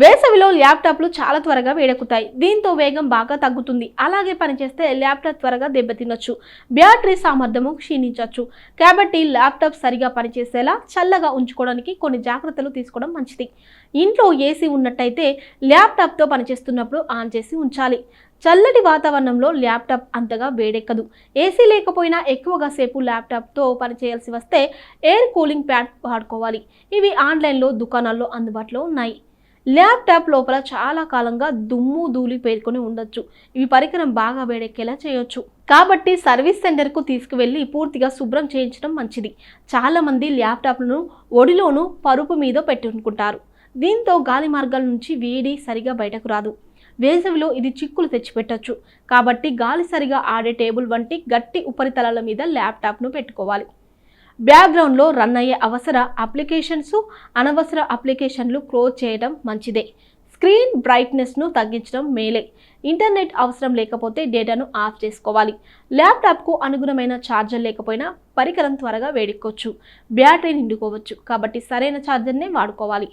వేసవిలో ల్యాప్టాప్లు చాలా త్వరగా వేడెక్కుతాయి. దీంతో వేగం బాగా తగ్గుతుంది. అలాగే పనిచేస్తే ల్యాప్టాప్ త్వరగా దెబ్బతినొచ్చు. బ్యాటరీ సామర్థ్యము క్షీణించవచ్చు కాబట్టి ల్యాప్టాప్ సరిగా పనిచేసేలా చల్లగా ఉంచుకోవడానికి కొన్ని జాగ్రత్తలు తీసుకోవడం మంచిది. ఇంట్లో ఏసీ ఉన్నట్టయితే ల్యాప్టాప్తో పనిచేస్తున్నప్పుడు ఆన్ చేసి ఉంచాలి. చల్లటి వాతావరణంలో ల్యాప్టాప్ అంతగా వేడెక్కదు. ఏసీ లేకపోయినా ఎక్కువగా సేపు ల్యాప్టాప్తో పనిచేయాల్సి వస్తే ఎయిర్ కూలింగ్ ప్యాడ్ వాడుకోవాలి. ఇవి ఆన్లైన్లో దుకాణాల్లో అందుబాటులో ఉన్నాయి. ల్యాప్టాప్ లోపల చాలా కాలంగా దుమ్ము ధూళి పేర్కొని ఉండొచ్చు. ఇవి పరికరం బాగా వేడెక్కేలా చేయొచ్చు. కాబట్టి సర్వీస్ సెంటర్కు తీసుకువెళ్ళి పూర్తిగా శుభ్రం చేయించడం మంచిది. చాలామంది ల్యాప్టాప్లను ఒడిలోనూ పరుపు మీద పెట్టుకుంటారు. దీంతో గాలి మార్గాల నుంచి వేడి సరిగా బయటకు రాదు. వేసవిలో ఇది చిక్కులు తెచ్చిపెట్టచ్చు. కాబట్టి గాలి సరిగా ఆడే టేబుల్ వంటి గట్టి ఉపరితలాల మీద ల్యాప్టాప్ను పెట్టుకోవాలి. బ్యాక్గ్రౌండ్లో రన్ అయ్యే అవసర అప్లికేషన్స్ అనవసర అప్లికేషన్లు క్లోజ్ చేయడం మంచిదే. స్క్రీన్ బ్రైట్నెస్ను తగ్గించడం మేలే. ఇంటర్నెట్ అవసరం లేకపోతే డేటాను ఆఫ్ చేసుకోవాలి. ల్యాప్టాప్కు అనుగుణమైన ఛార్జర్ లేకపోయినా పరికరం త్వరగా వేడెక్కొచ్చు. బ్యాటరీ నిండుకోవచ్చు. కాబట్టి సరైన ఛార్జర్నే వాడుకోవాలి.